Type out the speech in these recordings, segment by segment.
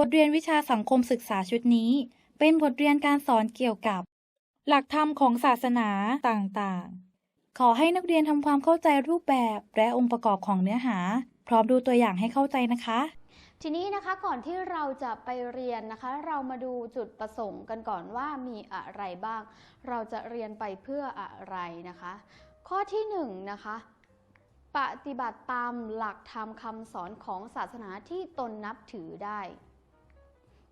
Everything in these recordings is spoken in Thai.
บทเรียนวิชาสังคมศึกษาชุดนี้ เป็นบทเรียนการสอนเกี่ยวกับ หลักธรรมของศาสนาต่างๆ ขอให้นักเรียนทำความเข้าใจรูปแบบและองค์ประกอบของเนื้อหา พร้อมดูตัวอย่างให้เข้าใจนะคะ ทีนี้นะคะก่อนที่เราจะไปเรียนนะคะ เรามาดูจุดประสงค์กันก่อนว่ามีอะไรบ้าง เราจะเรียนไปเพื่ออะไรนะคะ ข้อที่1นงนะคะปฏิบัติตามหลักธรรมคำสอนของศาสนาที่ตนนับถือได้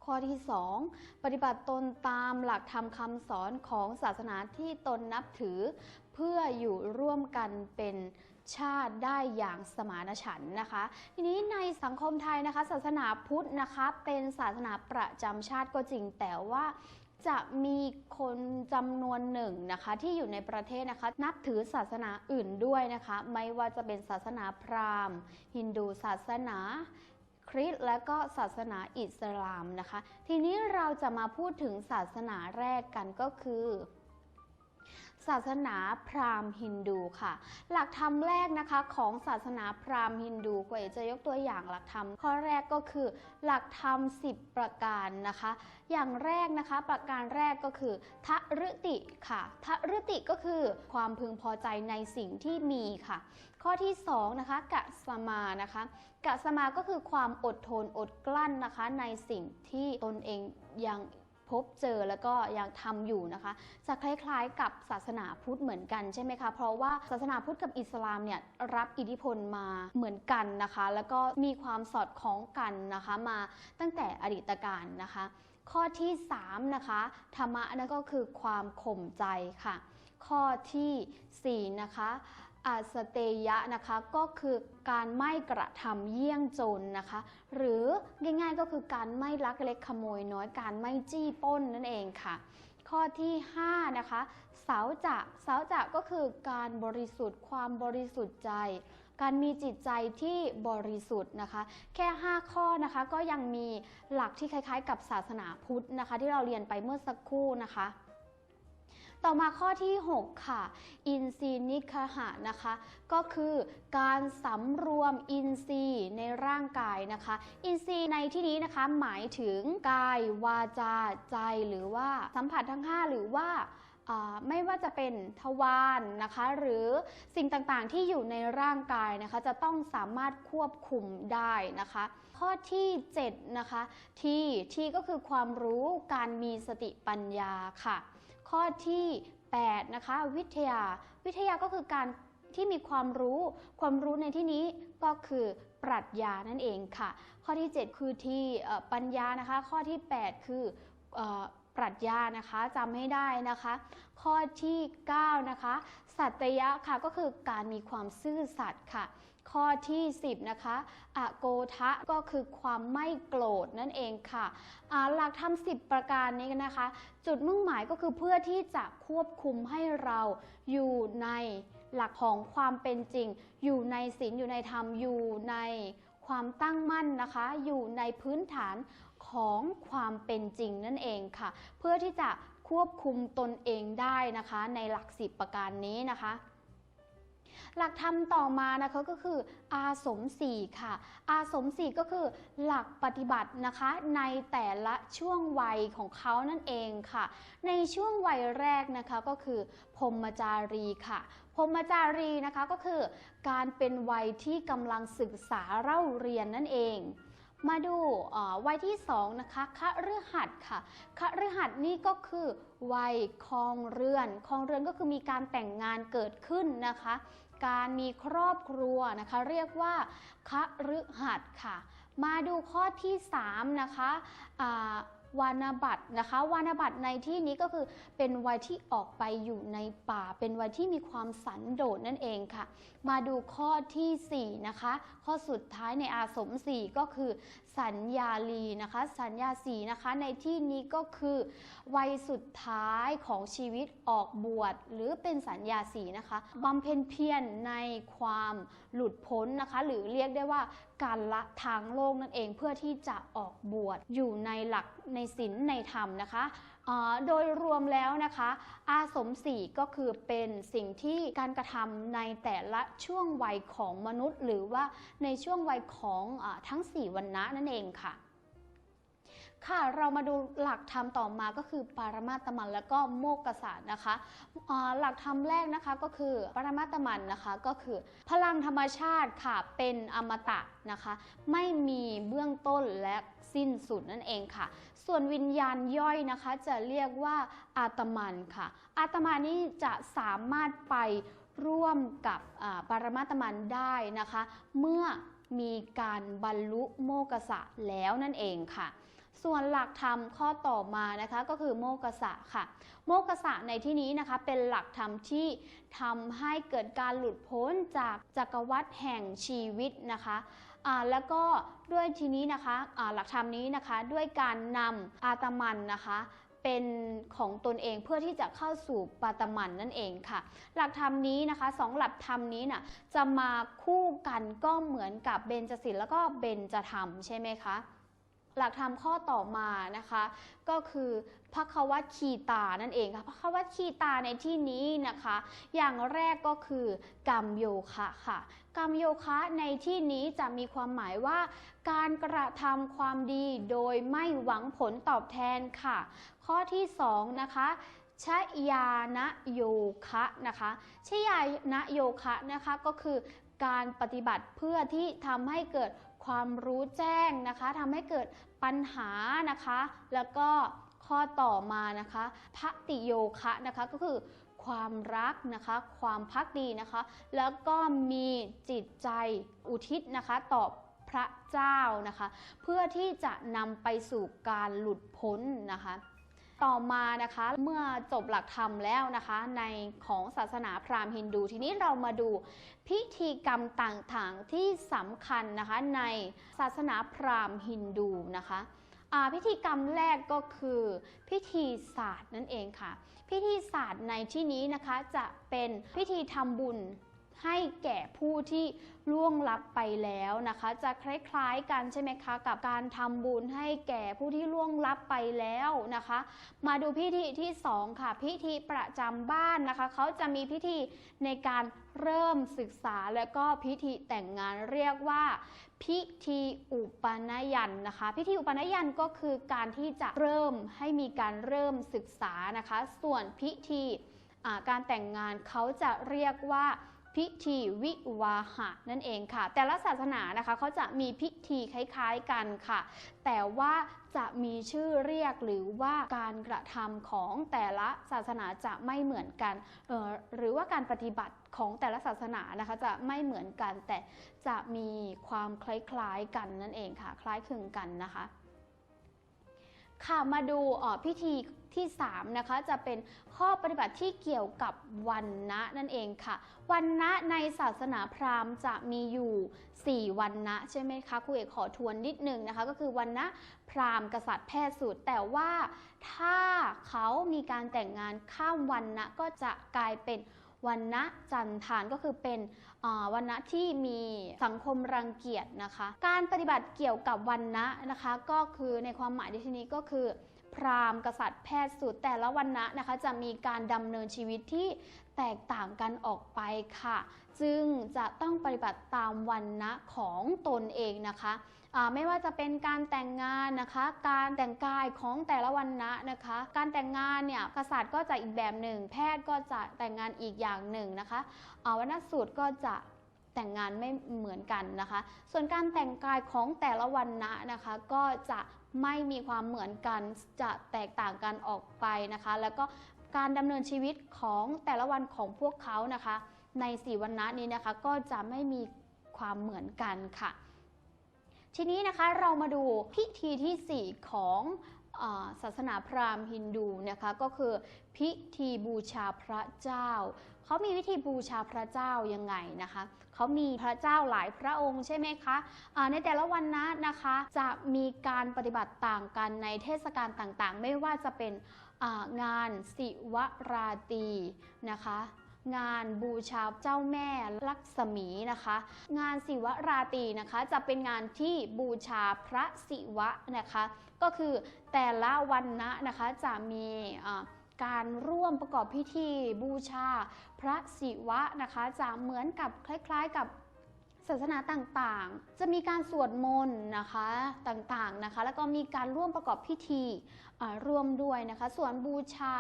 ข้อที่ 2 ปฏิบัติตนตามหลักธรรมคำสอนของศาสนาที่ตนนับถือ เพื่ออยู่ร่วมกันเป็นชาติได้อย่างสมานฉันท์นะคะ ทีนี้ในสังคมไทยนะคะ ศาสนาพุทธนะคะเป็นศาสนาประจำชาติก็จริงแต่ว่าจะมีคนจำนวนหนึ่งนะคะที่อยู่ในประเทศนะคะ นับถือศาสนาอื่นด้วยนะคะ ไม่ว่าจะเป็นศาสนาพราหมณ์ ฮินดูศาสนา คริสต์และก็ศาสนาอิสลามนะคะ ทีนี้เราจะมาพูดถึงศาสนาแรกกันก็คือศาสนาพราหมณ์ฮินดูค่ะ หลักธรรมแรกนะคะของศาสนาพราหมณ์ฮินดูก็จะยกตัวอย่างหลักธรรมข้อแรกก็คือ หลักธรรม 10 ประการนะคะ อย่างแรกนะคะประการแรกก็คือทะรติค่ะทะรติก็คือความพึงพอใจในสิ่งที่มีค่ะ ข้อที่2นะคะกะสมานะคะกะสมาก็คือความอดทนอดกลั้นนะคะ ในสิ่งที่ตนเองยังพบเจอแล้วก็ยังทำอยู่นะคะ จะคล้ายๆกับศาสนาพุทธเหมือนกันใช่ไหมคะเพราะว่าศาสนาพุทธกับอิสลามเนี่ยรับอิทธิพลมาเหมือนกันนะคะ แล้วก็มีความสอดคล้องกันนะคะมาตั้งแต่อดีตการนะคะ ข้อที่3นะคะธรรมะนั่นก็คือความข่มใจค่ะ ข้อทีสี่4นะคะ อาสเตยะนะคะก็คือการไม่กระทำเยี่ยงโจรนะคะ หรือง่ายๆก็คือการไม่ลักเล็กขโมยน้อยการไม่จี้ป้นนั่นเองค่ะ ข้อที่5นะคะเสาจะเสาจะก็คือการบริสุทธิ์ความบริสุทธิ์ใจ การมีจิตใจที่บริสุทธิ์นะคะ แค่ 5 ข้อนะคะก็ยังมีหลักที่คล้ายๆ กับศาสนาพุทธนะคะ ที่เราเรียนไปเมื่อสักครู่นะคะ ต่อมาข้อที่ 6 ค่ะ อินทรีย์นิคหะนะคะ ก็คือการสำรวมอินทรีย์ในร่างกายนะคะ อินทรีย์ในที่นี้นะคะ หมายถึงกายวาจาใจหรือว่าสัมผัสทั้ง 5 หรือว่าอ่าไม่ว่าจะเป็นทวารนนะคะ หรือสิ่งต่างๆที่อยู่ในร่างกายนะคะ จะต้องสามารถควบคุมได้นะคะ ข้อที่7นะคะที่ที่ก็คือความรู้การมีสติปัญญาค่ะ ข้อที่ 8 นะคะ วิทยา วิทยาก็คือการที่มีความรู้ ความรู้ในที่นี้ก็คือปรัชญานั่นเองค่ะ ข้อที่ 7 คือที่ปัญญานะคะ ข้อที่ 8 คือเออปรัชญานะคะจำให้ได้นะคะ ข้อที่ 9 นะคะ สัตยะค่ะก็คือการมีความซื่อสัตย์ค่ะ ข้อที่ 10 นะคะอโกทะก็คือความไม่โกรธนั่นเองค่ะหลักธรรม10ประการนี้นะคะ จุดมุ่งหมายก็คือเพื่อที่จะควบคุมให้เราอยู่ในหลักของความเป็นจริง อยู่ในศีลอยู่ในธรรมอยู่ในความตั้งมั่นนะคะ อยู่ในพื้นฐานของความเป็นจริงนั่นเองค่ะ เพื่อที่จะควบคุมตนเองได้นะคะ ในหลักสิบประการนี้นะคะ หลักธรรมต่อมานะคะก็คืออาสมสี่ค่ะ อาสมสี่ก็คือหลักปฏิบัตินะคะในแต่ละช่วงวัยของเขานั่นเองค่ะ ในช่วงวัยแรกนะคะก็คือพรมจารีค่ะพรมจารีนะคะก็คือการเป็นวัยที่กำลังศึกษาเล่าเรียนนั่นเองมาดูวัยที่2นะคะคะฤหัสค่ะคะฤหัสนี่ก็คือวัยครองเรือนครองเรือนก็คือมีการแต่งงานเกิดขึ้นนะคะ การมีครอบครัวนะคะ เรียกว่าคฤหัสถ์ค่ะ มาดูข้อที่ 3 นะคะอ่าวานบัตนะคะวานบัตในที่นี้ก็คือเป็นวัยที่ออกไปอยู่ในป่า เป็นวัยที่มีความสันโดษนั่นเองค่ะ มาดูข้อทีสี่4นะคะข้อสุดท้ายในอาสม4ก็คือ สัญญาลีนะคะ สัญญาสีนะคะ ในที่นี้ก็คือวัยสุดท้ายของชีวิตออกบวชหรือเป็นสัญญาสีนะคะบำเพ็ญเพียรในความหลุดพ้นนะคะ หรือเรียกได้ว่าการละทางโลกนั่นเองเพื่อที่จะออกบวชอยู่ในหลักในศีลในธรรมนะคะ โดยรวมแล้วนะคะ อาสมสี่ก็คือเป็นสิ่งที่การกระทำในแต่ละช่วงวัยของมนุษย์ หรือว่าในช่วงวัยของอทั้ง 4 วันนะนั่นเองค่ะค่ะเรามาดูหลักธรรมต่อมาก็คือปารมาตมันแล้วก็โมกขศาสตร์นะคะหลักธรรมแรกนะคะก็คือปารมาตมันนะคะก็คือ พลังธรรมชาติค่ะเป็นอมตะนะคะ ไม่มีเบื้องต้นและ สิ้นสุดนั่นเองค่ะ ส่วนวิญญาณย่อยนะคะ จะเรียกว่าอาตมันค่ะ อาตมานี่จะสามารถไปร่วมกับอ่าปรมาตมันได้นะคะ เมื่อมีการบรรลุโมกขสะแล้วนั่นเองค่ะ ส่วนหลักธรรมข้อต่อมานะคะก็คือโมกขสะค่ะ โมกขสะในที่นี้นะคะเป็นหลักธรรมที่ทำให้เกิดการหลุดพ้นจากจักรวรรดิแห่งชีวิตนะคะ แล้วก็ด้วยทีนี้นะคะอ่าหลักธรรมนี้นะคะด้วยการนำอาตมันนะคะเป็นของตนเองเพื่อที่จะเข้าสู่ปาตมันนั่นเองค่ะ หลักธรรมนี้นะคะสองหลักธรรมนี้น่ะจะมาคู่กันก็เหมือนกับเบญจศีลแล้วก็เบญจธรรมใช่ไหมคะ หลักธรรมข้อต่อมานะคะ ก็คือพระควัตคีตานั่นเองค่ะพระควัตคีตาในที่นี้นะคะ อย่างแรกก็คือกรรมโยคะค่ะกรรมโยคะในที่นี้จะมีความหมายว่า การกระทำความดีโดยไม่หวังผลตอบแทนค่ะ ข้อที่สองนะคะชยานะโยคะนะคะชยานะโยคะนะคะก็คือการปฏิบัติเพื่อที่ทำให้เกิด ความรู้แจ้งนะคะทำให้เกิดปัญหานะคะ แล้วก็ข้อต่อมานะคะพระติโยคะนะคะก็คือความรักนะคะ ความพักดีนะคะ แล้วก็มีจิตใจอุทิศนะคะต่อพระเจ้านะคะ เพื่อที่จะนำไปสู่การหลุดพ้นนะคะ ต่อมานะคะเมื่อจบหลักธรรมแล้วนะคะ ในของศาสนาพราหมณ์ฮินดู ทีนี้เรามาดูพิธีกรรมต่างๆที่สำคัญนะคะในศาสนาพราหมณ์ฮินดูนะคะพิธีกรรมแรกก็คือพิธีศาสตร์นั่นเองค่ะ พิธีศาสตร์ในที่นี้นะคะจะเป็นพิธีทำบุญ ให้แก่ผู้ที่ล่วงลับไปแล้วนะคะ จะคล้ายๆกันใช่ไหมคะ กับการทำบุญให้แก่ผู้ที่ล่วงลับไปแล้วนะคะ มาดูพิธีที่สองค่ะ พิธีประจำบ้านนะคะเขาจะมีพิธีในการเริ่มศึกษาและก็พิธีแต่งงานเรียกว่า พิธีอุปนยันนะคะ พิธีอุปนยันก็คือการที่จะเริ่มให้มีการเริ่มศึกษานะคะ ส่วนพิธีการแต่งงานเขาจะเรียกว่า พิธีวิวาหะนั่นเองค่ะ แต่ละศาสนานะคะเขาจะมีพิธีคล้ายๆกันค่ะ แต่ว่าจะมีชื่อเรียกหรือว่าการกระทำของแต่ละศาสนาจะไม่เหมือนกันออหรือว่าการปฏิบัติของแต่ละศาสนานะคะจะไม่เหมือนกัน แต่จะมีความคล้ายๆกันนั่นเองค่ะ คล้ายคลึงกันนะคะค่ะมาดูออพิธี ที่3นะคะจะเป็นข้อปฏิบัติที่เกี่ยวกับวันนะนั่นเองค่ะ วันนะในศาสนาพราหมณ์จะมีอยู่ 4 วันนะใช่ไหมคะครูเอกขอทวนนิดนึงนะคะ ก็คือวันนะพราหมณ์กษัตริย์แพทย์สูตร แต่ว่าถ้าเขามีการแต่งงานข้ามวันนะก็จะกลายเป็นวันนะจันทานก็คือเป็นวันนะที่มีสังคมรังเกียจนะคะ การปฏิบัติเกี่ยวกับวันนะนะคะ ก็คือในความหมายในที่นี้ก็คือ พราหมณ์กษัตริย์แพทย์สูตรแต่ละวันนะนะคะ จะมีการดำเนินชีวิตที่แตกต่างกันออกไปค่ะ จึงจะต้องปฏิบัติตามวันนะของตนเองนะคะไม่ว่าจะเป็นการแต่งงานนะคะ การแต่งกายของแต่ละวันนะนะคะ การแต่งงานเนี่ยกษัตริย์ก็จะอีกแบบหนึ่ง แพทย์ก็จะแต่งงานอีกอย่างหนึ่งนะคะวันสูตรก็จะแต่งงานไม่เหมือนกันนะคะ ส่วนการแต่งกายของแต่ละวันนะนะคะ ก็จะ ไม่มีความเหมือนกันจะแตกต่างกันออกไปนะคะ แล้วก็การดำเนินชีวิตของแต่ละวันของพวกเขานะคะ ในสี่วันนะนี้นะคะก็จะไม่มีความเหมือนกันค่ะ ทีนี้นะคะเรามาดูพิธีที่ 4 ของอาศาสนาพราหมณ์ฮินดูนะคะก็คือพิธีบูชาพระเจ้า เขามีวิธีบูชาพระเจ้ายังไงนะคะ เขามีพระเจ้าหลายพระองค์ใช่ไหมคะในแต่ละวันนะนะคะ จะมีการปฏิบัติต่างกันในเทศกาลต่างๆ ไม่ว่าจะเป็นงานสิวราตีนะคะงานบูชาเจ้าแม่ลักษมีนะคะ งานศิวราตีนะคะจะเป็นงานที่บูชาพระศิวะนะคะ ก็คือแต่ละวันนะนะคะจะมีอ่า การร่วมประกอบพิธีบูชาพระศิวะนะคะจะเหมือนกับคล้ายๆกับศาสนาต่างๆ จะมีการสวดมนต์นะคะต่างๆนะคะ แล้วก็มีการร่วมประกอบพิธีร่วมด้วยนะคะ ส่วนบูชา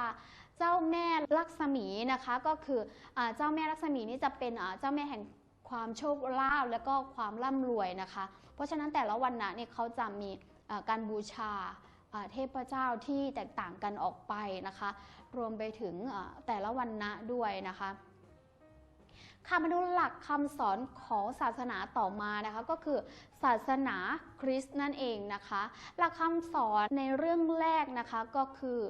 เจ้าแม่ลักษมีนะคะ ก็คืออเจ้าแม่ลักษมีนี่จะเป็นเจ้าแม่แห่งความโชคลาภแล้วก็ความร่ำรวยนะคะ เพราะฉะนั้นแต่ละวันนะเนี่ยเขาจะมีการบูชา เทพเจ้าที่แตกต่างกันออกไปนะคะ รวมไปถึงแต่ละวันนะด้วยนะคะค่ะมาดูหลักคำสอนของศาสนาต่อมานะคะก็คือศาสนาคริสต์นั่นเองนะคะ หลักคำสอนในเรื่องแรกนะคะก็คือ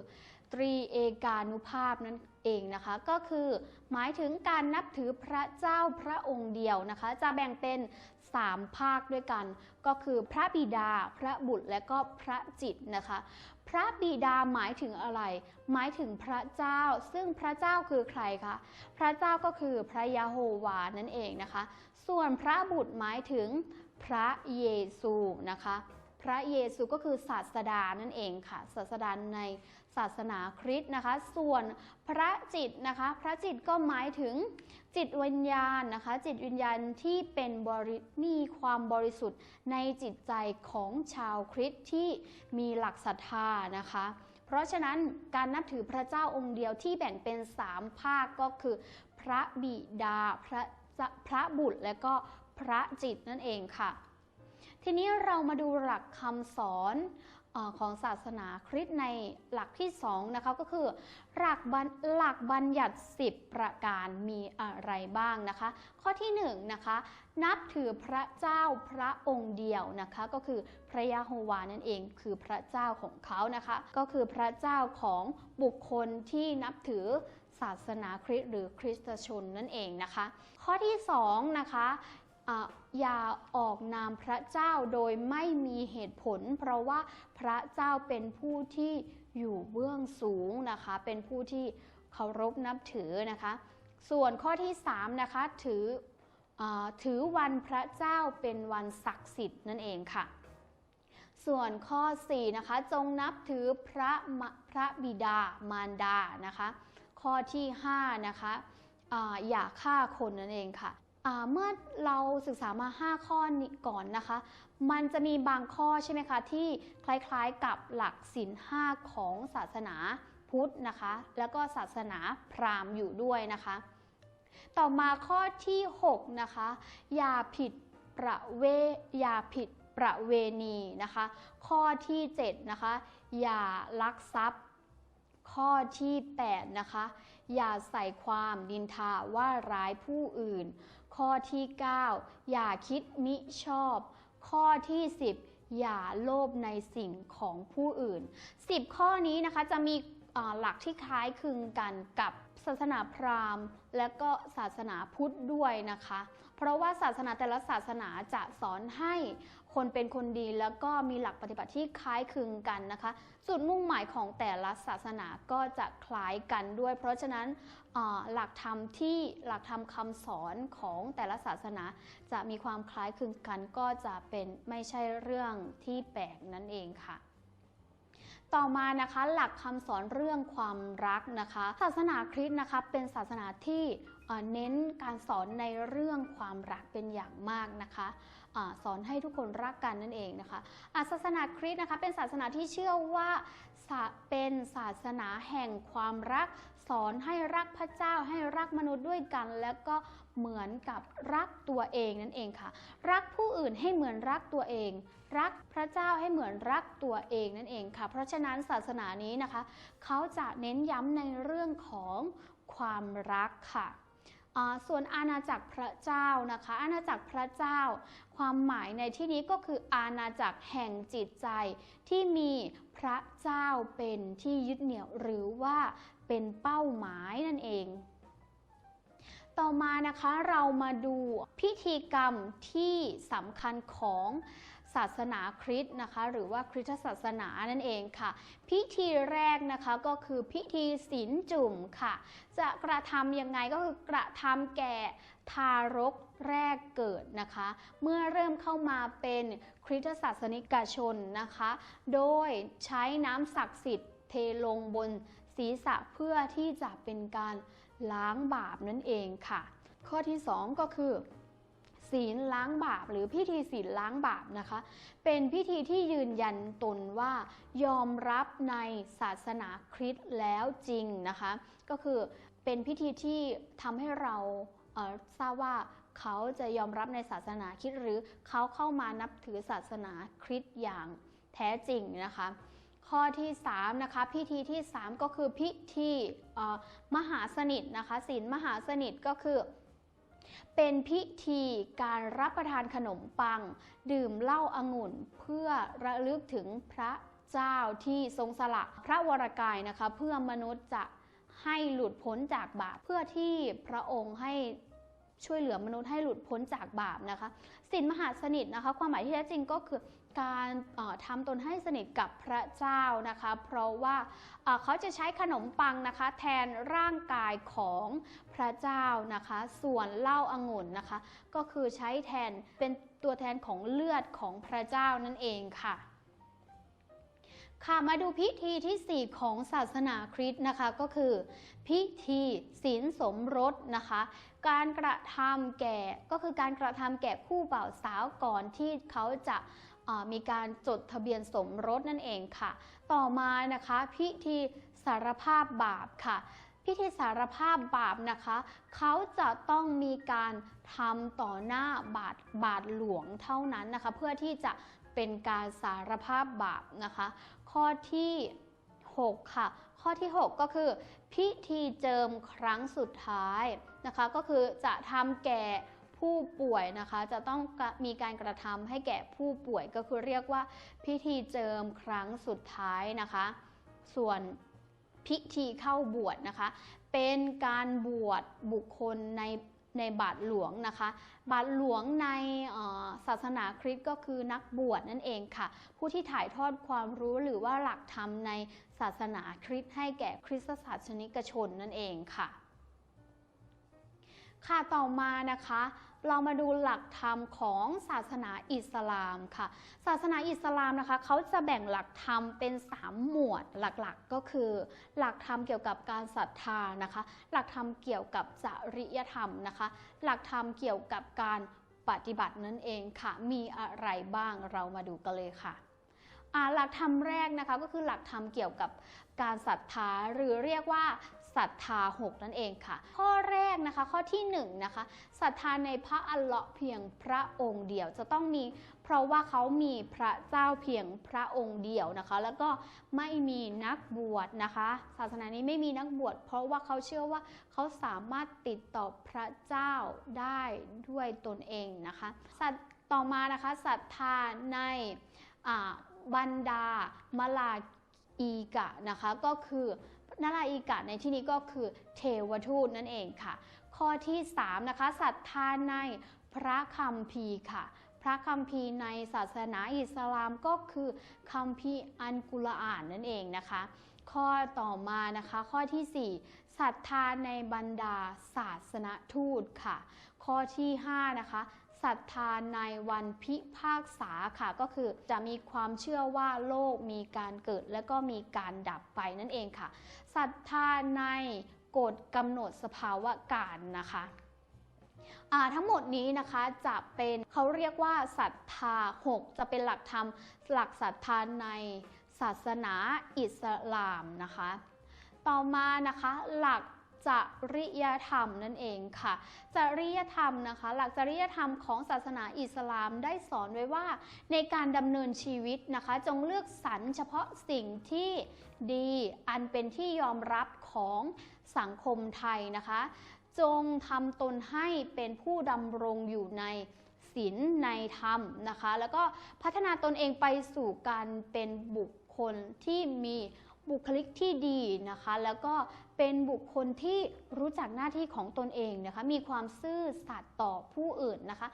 ตรีเอกานุภาพนั่นเองนะคะ ก็คือหมายถึงการนับถือพระเจ้าพระองค์เดียวนะคะ จะแบ่งเป็น 3 ภาคด้วยกัน ก็คือพระบิดา พระบุตรและก็พระจิตนะคะ พระบิดาหมายถึงอะไร หมายถึงพระเจ้า ซึ่งพระเจ้าคือใครคะพระเจ้าก็คือพระยาโฮวานั่นเองนะคะ ส่วนพระบุตรหมายถึงพระเยซูนะคะพระเยซูก็คือศาสดานั่นเองค่ะ ศาสดาใน ศาสนาคริสต์นะคะ ส่วนพระจิตนะคะ พระจิตก็หมายถึงจิตวิญญาณนะคะ จิตวิญญาณที่เป็นบริมีความบริสุทธิ์ในจิตใจของชาวคริสต์ที่มีหลักศรัทธานะคะ เพราะฉะนั้นการนับถือพระเจ้าองค์เดียวที่แบ่งเป็น 3 ภาคก็คือ พระบิดาพระพระบุตรและก็พระจิตนั่นเองค่ะ ทีนี้เรามาดูหลักคำสอน ของศาสนาคริสต์ในหลักที่2นะคะก็คือหลักบัญหลักบัญญัติ 10 ประการมีอะไรบ้างนะคะ ข้อที่1นงนะคะนับถือพระเจ้าพระองค์เดียวนะคะก็คือพระยาโฮวานั่นเองคือพระเจ้าของเขานะคะ ก็คือพระเจ้าของบุคคลที่นับถือศาสนาคริสต์หรือคริสตชนนั่นเองนะคะ ข้อที่2นะคะ อย่าออกนามพระเจ้าโดยไม่มีเหตุผล เพราะว่าพระเจ้าเป็นผู้ที่อยู่เบื้องสูงนะคะ เป็นผู้ที่เคารพนับถือนะคะ ส่วนข้อที่3นะคะถืออถือวันพระเจ้าเป็นวันศักดิ์สิทธิ์นั่นเองค่ะ ส่วนข้อ4นะคะจงนับถือพระพระบิดามารดานะคะ ข้อที่5นะคะออย่าฆ่าคนนั่นเองค่ะ เมื่อเราศึกษามา 5 ข้อนี้ก่อนนะคะ มันจะมีบางข้อใช่ไหมคะที่คล้ายๆกับหลักศีลห้าของศาสนาพุทธนะคะ แล้วก็ศาสนาพราหมณ์อยู่ด้วยนะคะ ต่อมาข้อที่ 6 นะคะ อย่าผิดประเวอย่าผิดประเวณีนะคะ ข้อที่ 7 นะคะ อย่าลักทรัพย์ ข้อที่ 8 นะคะ อย่าใส่ความดินทาว่าร้ายผู้อื่น ข้อที่ 9 อย่าคิดมิชอบ ข้อที่ 10 อย่าโลภในสิ่งของผู้อื่น 10 ข้อนี้นะคะจะมีหลักที่คล้ายคลึงกันกับศาสนาพราหมณ์ และก็ศาสนาพุทธด้วยนะคะ เพราะว่าศาสนาแต่ละศาสนาจะสอนให้คนเป็นคนดีแล้วก็มีหลักปฏิบัติที่คล้ายคลึงกันนะคะ จุดมุ่งหมายของแต่ละศาสนาก็จะคล้ายกันด้วย เพราะฉะนั้นหลักธรรมที่หลักธรรมคำสอนของแต่ละศาสนา จะมีความคล้ายคลึงกันก็จะเป็นไม่ใช่เรื่องที่แปลกนั่นเองค่ะต่อมานะคะหลักคำสอนเรื่องความรักนะคะ ศาสนาคริสต์นะคะเป็นศาสนาที่ เน้นการสอนในเรื่องความรักเป็นอย่างมากนะคะอสอนให้ทุกคนรักกันนั่นเองนะคะะศาสนาคริสต์นะคะเป็นศาสนาที่เชื่อว่าเป็นศาสนาแห่งความรัก สอนให้รักพระเจ้าให้รักมนุษย์ด้วยกัน แล้วก็เหมือนกับรักตัวเองนั่นเองค่ะ รักผู้อื่นให้เหมือนรักตัวเอง รักพระเจ้าให้เหมือนรักตัวเองนั่นเองค่ะ เพราะฉะนั้นศาสนานี้นะคะ เขาจะเน้นย้ำในเรื่องของความรักค่ะ ส่วนอาณาจักรพระเจ้านะคะ อาณาจักรพระเจ้า ความหมายในที่นี้ก็คืออาณาจักรแห่งจิตใจที่มีพระเจ้าเป็นที่ยึดเหนี่ยวหรือว่าเป็นเป้าหมายนั่นเอง ต่อมานะคะเรามาดูพิธีกรรมที่สำคัญของ ศาสนาคริสต์นะคะ หรือว่าคริสตศาสนานั่นเองค่ะ พิธีแรกนะคะก็คือพิธีศีลจุ่มค่ะ จะกระทำยังไงก็คือกระทำแก่ทารกแรกเกิดนะคะ เมื่อเริ่มเข้ามาเป็นคริสตศาสนิกชนนะคะ โดยใช้น้ำศักดิ์สิทธิ์เทลงบนศีรษะเพื่อที่จะเป็นการล้างบาปนั่นเองค่ะ ข้อที่ 2 ก็คือ ศีลล้างบาป หรือพิธีศีลล้างบาปนะคะ เป็นพิธีที่ยืนยันตนว่ายอมรับในศาสนาคริสต์แล้วจริงนะคะ ก็คือเป็นพิธีที่ทำให้เราเทราบว่าเขาจะยอมรับในศาสนาคริสต์หรือเขาเข้ามานับถือศาสนาคริสต์อย่างแท้จริงนะคะ ข้อที่3นะคะพิธีที่ 3 ก็คือพิธีมหาสนิทนะคะศีลมหาสนิทก็คือ เป็นพิธีการรับประทานขนมปัง ดื่มเหล้าองุ่นเพื่อระลึกถึงพระเจ้าที่ทรงสละพระวรกายนะคะ เพื่อมนุษย์จะให้หลุดพ้นจากบาป เพื่อที่พระองค์ให้ช่วยเหลือมนุษย์ให้หลุดพ้นจากบาปนะคะสินมหาสนิทนะคะ ความหมายที่แท้จริงก็คือ การทำตนให้สนิทกับพระเจ้านะคะ เพราะว่าเขาจะใช้ขนมปังนะคะแทนร่างกายของพระเจ้านะคะ ส่วนเหล้าอางุ่นนะคะ ก็คือใช้แทนเป็นตัวแทนของเลือดของพระเจ้านั่นเองค่ะค่ะมาดูพิธีทีสี่4 ของศาสนาคริสต์นะคะก็คือ พิธีศีลสมรสนะคะ การกระทำแก่ก็คือการกระทำแก่คู่บ่าวสาวก่อนที่เขาจะ มีการจดทะเบียนสมรสนั่นเองค่ะ ต่อมานะคะพิธีสารภาพบาปค่ะพิธีสารภาพบาปนะคะ เขาจะต้องมีการทำต่อหน้าบาทบาทหลวงเท่านั้นนะคะ เพื่อที่จะเป็นการสารภาพบาปนะคะ ข้อที่ 6 ค่ะ ข้อที่ 6 ก็คือ พิธีเจิมครั้งสุดท้ายนะคะ ก็คือจะทำแก่ ผู้ป่วยนะคะจะต้องมีการกระทำให้แก่ผู้ป่วยก็คือเรียกว่า พิธีเจิมครั้งสุดท้ายนะคะ ส่วนพิธีเข้าบวชนะคะ เป็นการบวชบุคคลในในบาทหลวงนะคะ บาทหลวงในศาสนาคริสต์ก็คือนักบวชนั่นเองค่ะ ผู้ที่ถ่ายทอดความรู้หรือว่าหลักธรรมในศาสนาคริสต์ให้แก่คริสตศาสนิกชนนั่นเองค่ะ ค่ะต่อมานะคะ เรามาดูหลักธรรมของศาสนาอิสลามค่ะ ศาสนาอิสลามนะคะเขาจะแบ่งหลักธรรมเป็น 3 หมวดหลักๆ ก็คือ หลักธรรมเกี่ยวกับการศรัทธานะคะ หลักธรรมเกี่ยวกับจริยธรรมนะคะ หลักธรรมเกี่ยวกับการปฏิบัตินั่นเองค่ะ มีอะไรบ้างเรามาดูกันเลยค่ะหลักธรรมแรกนะคะก็คือหลักธรรมเกี่ยวกับการศรัทธาหรือเรียกว่า ศรัทธาหกนั่นเองค่ะ ข้อแรกนะคะข้อที่หนึ่งนะคะศรัทธาในพระอัลเลาะห์เพียงพระองค์เดียวจะต้องมี เพราะว่าเขามีพระเจ้าเพียงพระองค์เดียวนะคะ แล้วก็ไม่มีนักบวชนะคะ ศาสนานี้ไม่มีนักบวชเพราะว่าเขาเชื่อว่าเขาสามารถติดต่อพระเจ้าได้ด้วยตนเองนะคะสัตต่อมานะคะศรัทธาในบรรดามลาอีกะนะคะก็คือ นาลาอีกะในที่นี้ก็คือเทวทูตนั่นเองค่ะ ข้อที่ 3 นะคะศรัทธาในพระคัมภีค่ะ พระคัมภีในศาสนาอิสลามก็คือคัมภีอันกุรอานนั่นเองนะคะ ข้อต่อมานะคะข้อที่ 4ศรัทธาในบรรดาศาสนทูตค่ะ ข้อที่5นะคะ ศรัทธาในวันพิพากษาค่ะ ก็คือจะมีความเชื่อว่าโลกมีการเกิดและก็มีการดับไปนั่นเองค่ะศรัทธาในกฎกำหนดสภาวะการนะคะทั้งหมดนี้นะคะจะเป็นเขาเรียกว่าศรัทธา 6 จะเป็นหลักธรรมหลักศรัทธาในศาสนาอิสลามนะคะ ต่อมานะคะหลัก จริยธรรมนั่นเองค่ะ จริยธรรมนะคะ หลักจริยธรรมของศาสนาอิสลามได้สอนไว้ว่า ในการดำเนินชีวิตนะคะ จงเลือกสรรเฉพาะสิ่งที่ดีอันเป็นที่ยอมรับของสังคมไทยนะคะ จงทำตนให้เป็นผู้ดำรงอยู่ในศีลในธรรมนะคะ แล้วก็พัฒนาตนเองไปสู่การเป็นบุคคลที่มี บุคลิกที่ดีนะคะ แล้วก็เป็นบุคคลที่รู้จักหน้าที่ของตนเองนะคะ มีความซื่อสัตย์ต่อผู้อื่นนะคะ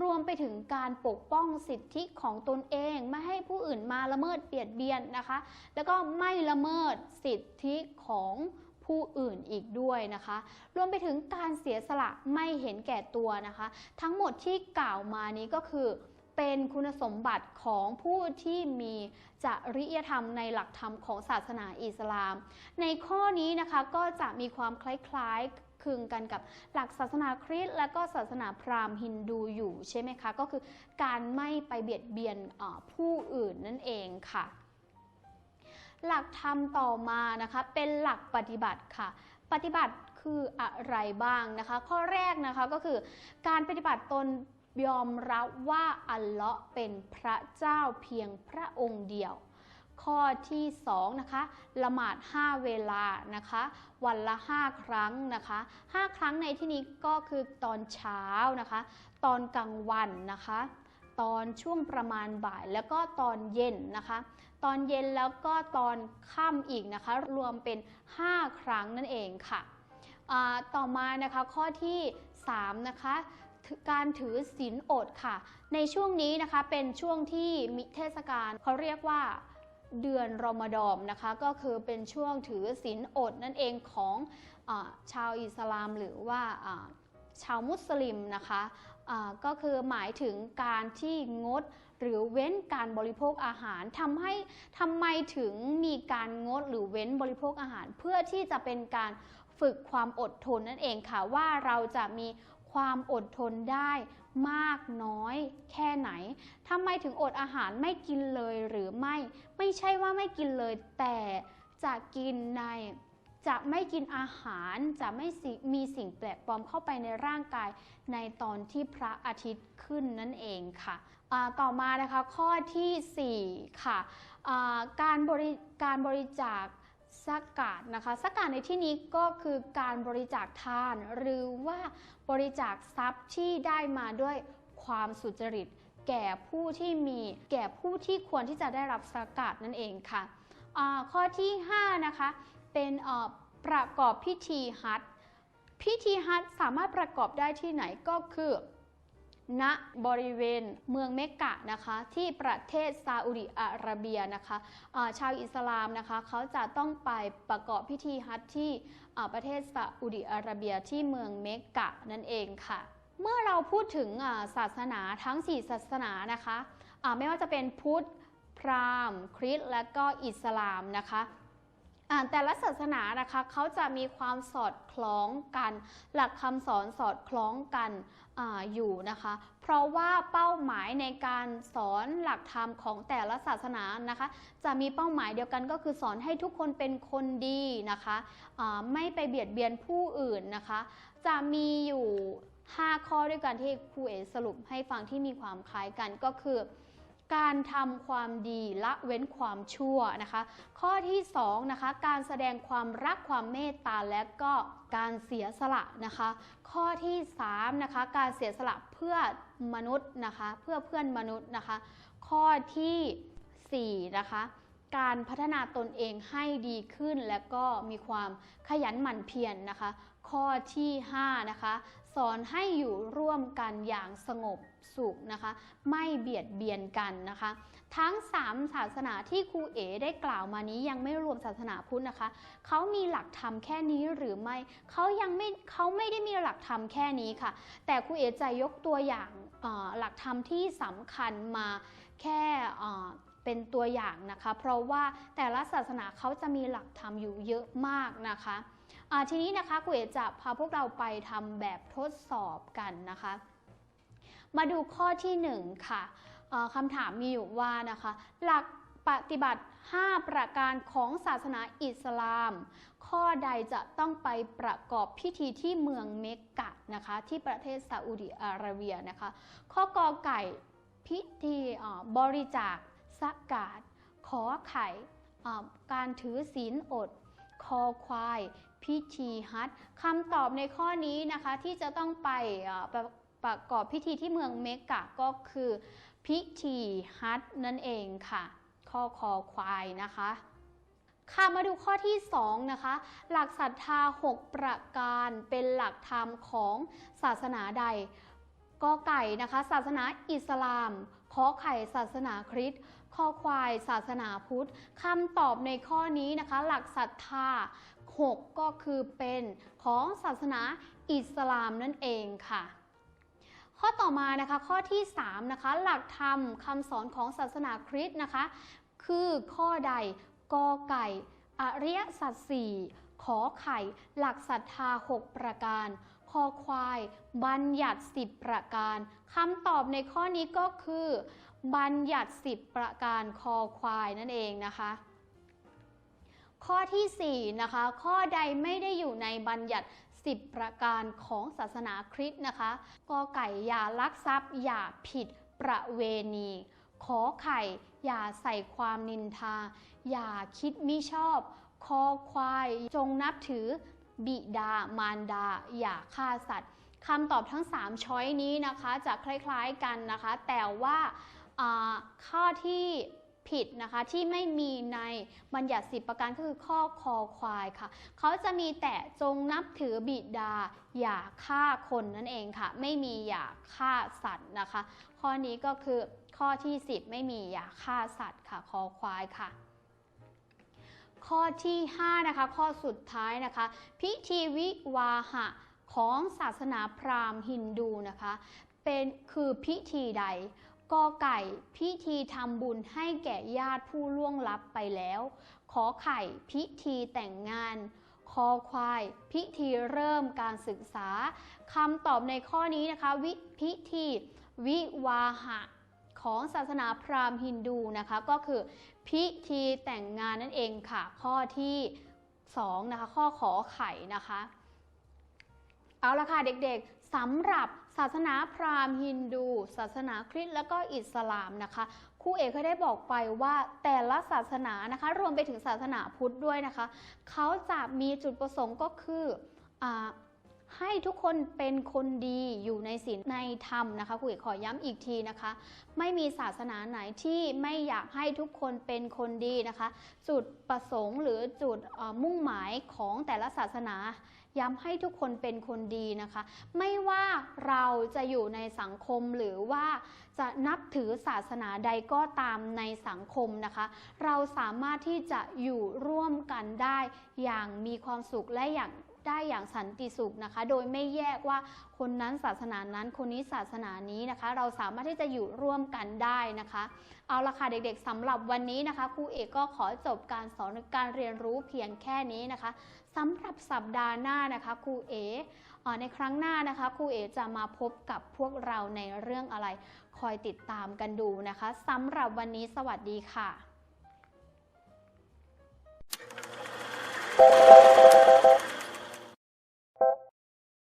รวมไปถึงการปกป้องสิทธิของตนเอง ไม่ให้ผู้อื่นมาละเมิดเบียดเบียนนะคะ แล้วก็ไม่ละเมิดสิทธิของผู้อื่นอีกด้วยนะคะ รวมไปถึงการเสียสละไม่เห็นแก่ตัวนะคะ ทั้งหมดที่กล่าวมานี้ก็คือ เป็นคุณสมบัติของผู้ที่มีจริยธรรมในหลักธรรมของศาสนาอิสลาม ในข้อนี้นะคะก็จะมีความคล้ายๆคลึงกันกับหลักศาสนาคริสต์และก็ศาสนาพราหมณ์ฮินดูอยู่ใช่ไหมคะ ก็คือการไม่ไปเบียดเบียนผู้อื่นนั่นเองค่ะหลักธรรมต่อมานะคะเป็นหลักปฏิบัติค่ะ ปฏิบัติคืออะไรบ้างนะคะ ข้อแรกนะคะก็คือการปฏิบัติตน ยอมรับว่าอัลเลาะห์เป็นพระเจ้าเพียงพระองค์เดียว ข้อที่2นะคะละหมาด 5 เวลานะคะ วันละ 5 ครั้งนะคะ 5 ครั้งในที่นี้ก็คือตอนเช้านะคะ ตอนกลางวันนะคะตอนช่วงประมาณบ่ายแล้วก็ตอนเย็นนะคะ ตอนเย็นแล้วก็ตอนค่ำอีกนะคะ รวมเป็น 5 ครั้งนั่นเองค่ะ ต่อมานะคะข้อที่ 3 นะคะ การถือศีลอดค่ะ ในช่วงนี้นะคะเป็นช่วงที่มีเทศกาลเขาเรียกว่าเดือนรอมฎอมนะคะ ก็คือเป็นช่วงถือศีลอดนั่นเองของอชาวอิสลามหรือว่าชาวมุสลิมนะคะอ่าก็คือหมายถึงการที่งดหรือเว้นการบริโภคอาหารทำให้ทำไมถึงมีการงดหรือเว้นบริโภคอาหาร เพื่อที่จะเป็นการฝึกความอดทนนั่นเองค่ะว่าเราจะมี ความอดทนได้มากน้อยแค่ไหนทำไมถึงอดอาหารไม่กินเลยหรือไม่ ไม่ใช่ว่าไม่กินเลย แต่จะกินในจะไม่กินอาหารจะไม่มีสิ่งแปลกปลอมเข้าไปในร่างกายในตอนที่พระอาทิตย์ขึ้นนั่นเองค่ะต่อมานะคะข้อทีสี่4 ค่ะการบริการบริจาค สกาดนะคะสกาดในที่นี้ก็คือการบริจาคทาน หรือว่าบริจาคทรัพย์ที่ได้มาด้วยความสุจริต แก่ผู้ที่มีแก่ผู้ที่ควรที่จะได้รับสกาดนั่นเองค่ะข้อที่5นะคะเป็นประกอบพิธีฮัจญ์พิธีฮัจญ์สามารถประกอบได้ที่ไหนก็คือ ณบริเวณเมืองเมกกะนะคะที่ประเทศซาอุดิอาระเบียนะคะอ่าชาวอิสลามนะคะเขาจะต้องไปประกอบพิธีฮัจญ์ที่ประเทศซาอุดิอาระเบียที่เมืองเมกกะนั่นเองค่ะ เมื่อเราพูดถึงศาสนาทั้ง 4 ศาสนานะคะอ่าไม่ว่าจะเป็นพุทธพราหมณ์คริสต์และก็อิสลามนะคะ แต่ละศาสนานะคะเขาจะมีความสอดคล้องกัน หลักคำสอนสอดคล้องกันออยู่นะคะ เพราะว่าเป้าหมายในการสอนหลักธรรมของแต่ละศาสนานะคะ จะมีเป้าหมายเดียวกันก็คือสอนให้ทุกคนเป็นคนดีนะคะอ่าไม่ไปเบียดเบียนผู้อื่นนะคะ จะมีอยู่ 5 ข้อด้วยกันที่ครูเอสรุปให้ฟังที่มีความคล้ายกันก็คือ การทำความดีละเว้นความชั่วนะคะ ข้อที่2นะคะการแสดงความรักความเมตตาและก็การเสียสละนะคะ ข้อที่3นะคะการเสียสละเพื่อมนุษย์นะคะเพื่อเพื่อนมนุษย์นะคะ ข้อที่4นะคะการพัฒนาตนเองให้ดีขึ้นและก็มีความขยันหมั่นเพียรนนะคะ ข้อที่5นะคะ สอนให้อยู่ร่วมกันอย่างสงบสุขนะคะ ไม่เบียดเบียนกันนะคะ ทั้ง 3 ศาสนาที่ครูเอได้กล่าวมานี้ยังไม่รวมศาสนาพุทธนะคะเขามีหลักธรรมแค่นี้หรือไม่เขายังไม่เขาไม่ได้มีหลักธรรมแค่นี้ค่ะ แต่ครูเอจะยกตัวอย่างหลักธรรมที่สำคัญมาแค่เป็นตัวอย่างนะคะ เพราะว่าแต่ละศาสนาเขาจะมีหลักธรรมอยู่เยอะมากนะคะ ทีนี้นะคะครูเอจะพาพวกเราไปทำแบบทดสอบกันนะคะ มาดูข้อที่หนึ่งค่ะคำถามมีอยู่ว่านะคะ หลักปฏิบัติ 5 ประการของศาสนาอิสลาม ข้อใดจะต้องไปประกอบพิธีที่เมืองเมกกะนะคะที่ประเทศซาอุดิอาระเบียนะคะ ข้อกอไก่พิธีบริจาคสกาดขอไข่การถือศีลอด คอควาย พิธีฮัจญ์คำตอบในข้อนี้นะคะที่จะต้องไปประกอบพิธีที่เมืองเมกกะก็คือ พิธีฮัจญ์นั่นเองค่ะ ข้อคอควายนะคะค่ะมาดูข้อที่ 2 นะคะ หลักศรัทธา 6 ประการเป็นหลักธรรมของศาสนาใดกอไก่นะคะ ศาสนาอิสลามขอไข่ศาสนาคริสต์คอควายศาสนาพุทธคำตอบในข้อนี้นะคะ หลักศรัทธา 6 ก็คือเป็นของศาสนาอิสลามนั่นเองค่ะ ข้อต่อมานะคะข้อที่3นะคะหลักธรรมคำสอนของศาสนาคริสต์นะคะ คือข้อใดกอไก่อริยสัจสี่ขอไข่ หลักศรัทธา 6 ประการคอควาย บัญญัติ 10 ประการคำตอบในข้อนี้ก็คือ บัญญัติ 10 ประการคอควายนั่นเองนะคะ ข้อทีสี่ 4 นะคะ ข้อใดไม่ได้อยู่ในบัญญัติ 10 ประการของศาสนาคริสต์นะคะกอไก่อย่าลักทรัพย์ อย่าผิดประเวณี ขอไข่ อย่าใส่ความนินทา อย่าคิดมิชอบ คอควายจงนับถือ บิดามารดา อย่าฆ่าสัตว์คำตอบทั้ง 3 ช้อยนี้นะคะ จะคล้ายๆกันนะคะ แต่ว่าข้อที่ ผิดนะคะที่ไม่มีในบัญญัติสิประการก็คือข้อคอควายค่ะเขาจะมีแต่จงนับถือบิดา อย่าฆ่าคนนั่นเองค่ะ ไม่มีอย่าฆ่าสัตว์นะคะ ข้อนี้ก็คือข้อที่ 10 ไม่มีอย่าฆ่าสัตว์ค่ะคอควายค่ะข้อที่ 5 นะคะ ข้อสุดท้ายนะคะ พิธีวิวาหะของศาสนาพราหมณ์ฮินดูนะคะ เป็นคือพิธีใด กอไก่พิธีทำบุญให้แก่ญาติผู้ล่วงลับไปแล้ว ขอไข่พิธีแต่งงาน คอควาย พิธีเริ่มการศึกษาคำตอบในข้อนี้นะคะ วิพิธี วิวาหะของศาสนาพราหมณ์ฮินดูนะคะ ก็คือพิธีแต่งงานนั่นเองค่ะ ข้อที่2นะคะข้อขอไข่นะคะ เอาละค่ะเด็กๆสำหรับ ศาสนาพราหมณ์ฮินดู ศาสนาคริสต์และก็อิสลามนะคะครูเอกเคยได้บอกไปว่าแต่ละศาสนานะคะรวมไปถึงศาสนาพุทธด้วยนะคะเขาจะมีจุดประสงค์ก็คืออ ให้ทุกคนเป็นคนดีอยู่ในศีลในธรรมนะคะครูเอกขอย้ำอีกทีนะคะ ไม่มีศาสนาไหนที่ไม่อยากให้ทุกคนเป็นคนดีนะคะ จุดประสงค์หรือจุดมุ่งหมายของแต่ละศาสนาย้ำให้ทุกคนเป็นคนดีนะคะ ไม่ว่าเราจะอยู่ในสังคมหรือว่าจะนับถือศาสนาใดก็ตามในสังคมนะคะ เราสามารถที่จะอยู่ร่วมกันได้อย่างมีความสุขและอย่าง ได้อย่างสันติสุขนะคะ โดยไม่แยกว่าคนนั้นศาสนานั้นคนนี้ศาสนานี้นะคะ เราสามารถที่จะอยู่ร่วมกันได้นะคะ เอาละค่ะเด็กๆสำหรับวันนี้นะคะครูเอกก็ขอจบการสอนการเรียนรู้เพียงแค่นี้นะคะสำหรับสัปดาห์หน้านะคะครูเออในครั้งหน้านะคะครูเอจะมาพบกับพวกเราในเรื่องอะไร คอยติดตามกันดูนะคะสำหรับวันนี้สวัสดีค่ะ